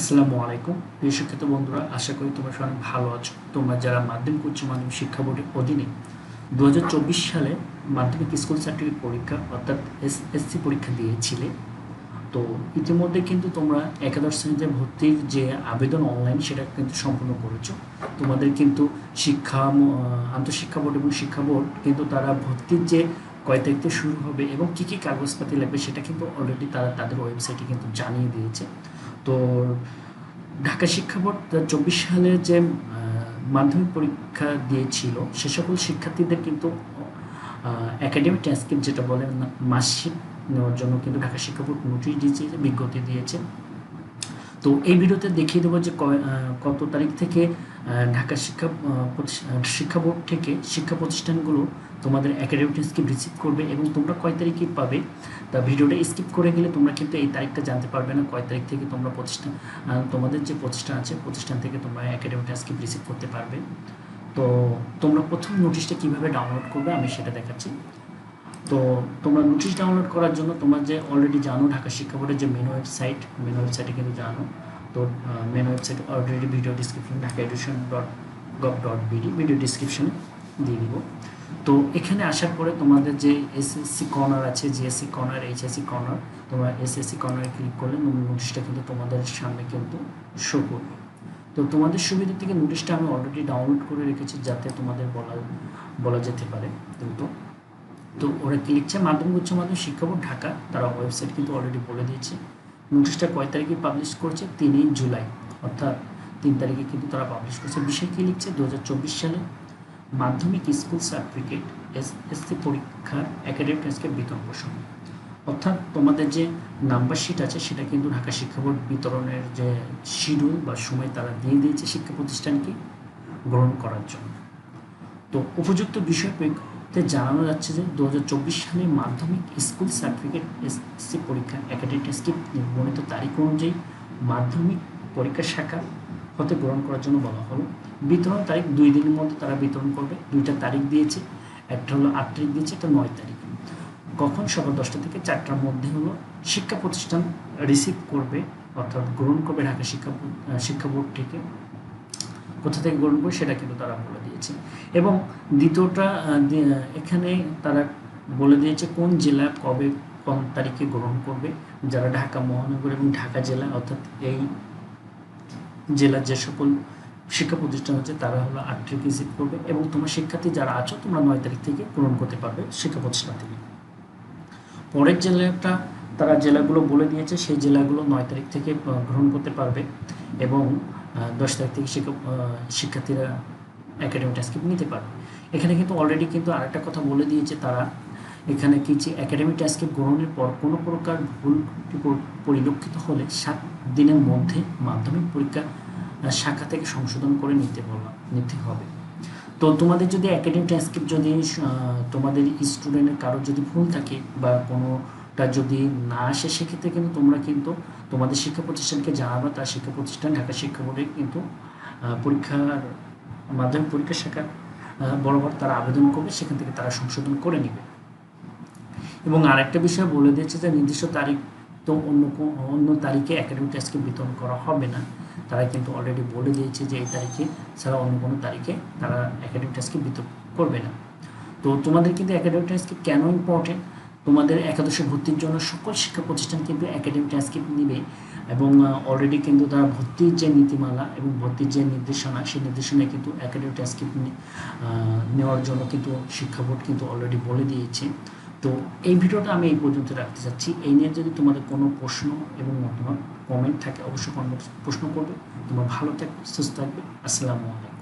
আসসালামু আলাইকুম। শিক্ষিত বন্ধুরা, আশা করি তোমরা সবাই ভালো আছো। তোমরা যারা মাধ্যমিক উচ্চ মাধ্যমিক শিক্ষা বোর্ডের অধীনে দু হাজার চব্বিশ সালে মাধ্যমিক স্কুল সার্টিফিকেট পরীক্ষা, অর্থাৎ এসএসসি পরীক্ষা দিয়েছিলে, তো ইতিমধ্যে কিন্তু তোমরা একাদশ শ্রেণীতে ভর্তির যে আবেদন অনলাইন সেটা কিন্তু সম্পূর্ণ করেছ। তোমাদের কিন্তু শিক্ষা আন্তঃশিক্ষা বোর্ড এবং শিক্ষা বোর্ড কিন্তু তারা ভর্তির যে কয় তারিখ থেকে শুরু হবে এবং কী কী কাগজপাতি লাগবে সেটা কিন্তু অলরেডি তারা তাদের ওয়েবসাইটে কিন্তু জানিয়ে দিয়েছে। তো ঢাকা শিক্ষা বোর্ড চব্বিশ সালে যে মাধ্যমিক পরীক্ষা দিয়েছিল, সে সকল শিক্ষার্থীদের কিন্তু একাডেমিক ট্রান্সক্রিপ্ট যেটা বলে মাসিক নেওয়ার জন্য কিন্তু ঢাকা শিক্ষা বোর্ড নোটিশ দিয়েছে বিজ্ঞপ্তি দিয়েছে। তো এই ভিডিওতে দেখিয়ে দেবো যে কত তারিখ থেকে ঢাকা শিক্ষা শিক্ষা বোর্ড থেকে শিক্ষা প্রতিষ্ঠানগুলো তোমাদের একাডেমিক স্কিপ রিসিভ করবে এবং তোমরা কয় তারিখে পাবে তা ভিডিওটা স্কিপ করে গেলে তোমরা কিন্তু এই তারিখটা জানতে পারবে না কয় তারিখ থেকে তোমরা প্রতিষ্ঠান তোমাদের যে প্রতিষ্ঠান আছে, প্রতিষ্ঠান থেকে তোমরা একাডেমিক স্কিপ রিসিভ করতে পারবে। তো তোমরা প্রথম নোটিশটা কীভাবে ডাউনলোড করবে আমি সেটা দেখাচ্ছি। তো তোমরা নোটিশ ডাউনলোড করার জন্য তোমরা যে অলরেডি জানো ঢাকা শিক্ষা বোর্ডের যে মেন ওয়েবসাইট মেন ওয়েবসাইটে কিন্তু জানো। তো main website already video description Dhaka education dot gov dot BD video ডিসক্রিপশনে দিয়ে দিব। তো এখানে আসার পরে তোমাদের যে এসএসসি কর্নার আছে জিএসসি কর্নার এইচএসসি কর্নার তোমরা এসএসসি কর্নারে ক্লিক করলে নোটিশটা কিন্তু তোমাদের সামনে কিন্তু শো করবে। তো তোমাদের সুবিধা থেকে নোটিশটা আমি অলরেডি ডাউনলোড করে রেখেছি যাতে তোমাদের বলা বলা যেতে পারে কিন্তু তো ওরা কি লিখছে মাধ্যমিক, উচ্চ মাধ্যমিক শিক্ষা বোর্ড, ঢাকা, তারা ওয়েবসাইট কিন্তু অলরেডি বলে দিয়েছে। নোটিশটা কয় তারিখে পাবলিশ করছে? তিনই জুলাই। অর্থাৎ তিন তারিখে কিন্তু তারা পাবলিশ করছে। বিষয় কী লিখছে? দু হাজার চব্বিশ সালে মাধ্যমিক স্কুল সার্টিফিকেট এসএসসি পরীক্ষার একাডেমিক টেস্টকে প্রসঙ্গ অর্থাৎ তোমাদের যে নাম্বার শিট আছে, সেটা কিন্তু ঢাকা শিক্ষা বোর্ড বিতরণের যে শিডিউল বা সময় তারা দিয়ে দিয়েছে শিক্ষা প্রতিষ্ঠানকে গ্রহণ করার জন্য। তো উপযুক্ত বিষয় প্রেক্ষিতে জানানো যাচ্ছে যে দু হাজার চব্বিশ সালে মাধ্যমিক স্কুল সার্টিফিকেট এসএসসি পরীক্ষা একাডেমিক টেস্টকে নির্ধারিত তারিখ অনুযায়ী মাধ্যমিক পরীক্ষা শাখা হতে গ্রহণ করার জন্য বলা হলো। বিতরণ তারিখ দুই দিনের মধ্যে তারা বিতরণ করবে। দুইটা তারিখ দিয়েছে, একটা হলো আট তারিখ দিয়েছে, একটা নয় তারিখ। কখন? সকাল দশটা থেকে চারটার মধ্যে হলো শিক্ষা প্রতিষ্ঠান রিসিভ করবে, অর্থাৎ গ্রহণ করবে ঢাকা শিক্ষা শিক্ষা বোর্ড থেকে। কোথা থেকে করবে সেটা কিন্তু তারা বলে দিয়েছে। এবং দ্বিতীয়টা এখানে তারা বলে দিয়েছে কোন জেলা কবে কোন তারিখে গ্রহণ করবে। যারা ঢাকা মহানগর এবং ঢাকা জেলা, অর্থাৎ এই জেলার যে সকল শিক্ষা প্রতিষ্ঠান আছে, তারা হলো আট তারিখ রিসিভ করবে এবং তোমার শিক্ষার্থী যারা আছো, তোমরা নয় তারিখ থেকে গ্রহণ করতে পারবে শিক্ষা প্রতিষ্ঠান থেকে। পরের জেলাটা তারা জেলাগুলো বলে দিয়েছে, সেই জেলাগুলো নয় তারিখ থেকে গ্রহণ করতে পারবে এবং দশ তারিখ থেকে শিক্ষা আহ, শিক্ষার্থীরা একাডেমিক ট্রান্সক্রিপ্ট নিতে পারবে। এখানে কিন্তু অলরেডি কিন্তু আরেকটা কথা বলে দিয়েছে তারা। এখানে কি যে একাডেমিক ট্রান্সক্রিপ্ট গ্রহণের পর কোনো প্রকার ভুল পরিলক্ষিত হলে সাত দিনের মধ্যে মাধ্যমিক পরীক্ষা শাখা থেকে সংশোধন করে নিতে বলা নিতে হবে। তো তোমাদের যদি একাডেমিক ট্রান্সক্রিপ্ট যদি তোমাদের স্টুডেন্টের কারোর যদি ভুল থাকে বা কোনোটা যদি না আসে সেক্ষেত্রে কিন্তু তোমরা কিন্তু তোমাদের শিক্ষা প্রতিষ্ঠানকে জানাবে। তার শিক্ষা প্রতিষ্ঠান ঢাকা শিক্ষা বোর্ডে কিন্তু পরীক্ষার মাধ্যমিক পরীক্ষা শাখা আহ, বরাবর তারা আবেদন করবে। সেখান থেকে তারা সংশোধন করে নেবে। এবং আরেকটা বিষয় বলে দিয়েছে যে নির্দিষ্ট তারিখ তো অন্য অন্য তারিখে একাডেমিক টেস্টকে বিতরণ করা হবে না। তারা কিন্তু অলরেডি বলে দিয়েছে যে এই তারিখে ছাড়া অন্য কোনো তারিখে তারা একাডেমিক টেস্টকে বিতরণ করবে না। তো তোমাদের কিন্তু একাডেমিক ট্রান্সক্রিপ্ট কেন ইম্পর্টেন্ট তোমাদের একাদশে ভর্তির জন্য সকল শিক্ষা প্রতিষ্ঠান কিন্তু একাডেমিক ট্রান্সক্রিপ্ট নিবে এবং অলরেডি কিন্তু তারা ভর্তির যে নীতিমালা এবং ভর্তির যে নির্দেশনা, সেই নির্দেশনায় কিন্তু একাডেমিক ট্রান্সক্রিপ্ট নেওয়ার জন্য কিন্তু শিক্ষা বোর্ড কিন্তু অলরেডি বলে দিয়েছে। তো এই ভিডিওটা আমি এই পর্যন্ত রাখতে চাচ্ছি। এই নিয়ে যদি তোমাদের কোনো প্রশ্ন এবং মতামত কমেন্ট থাকে, অবশ্যই কমেন্ট প্রশ্ন করবে। তোমরা ভালো থাকবে, সুস্থ থাকবে। আসসালামু আলাইকুম।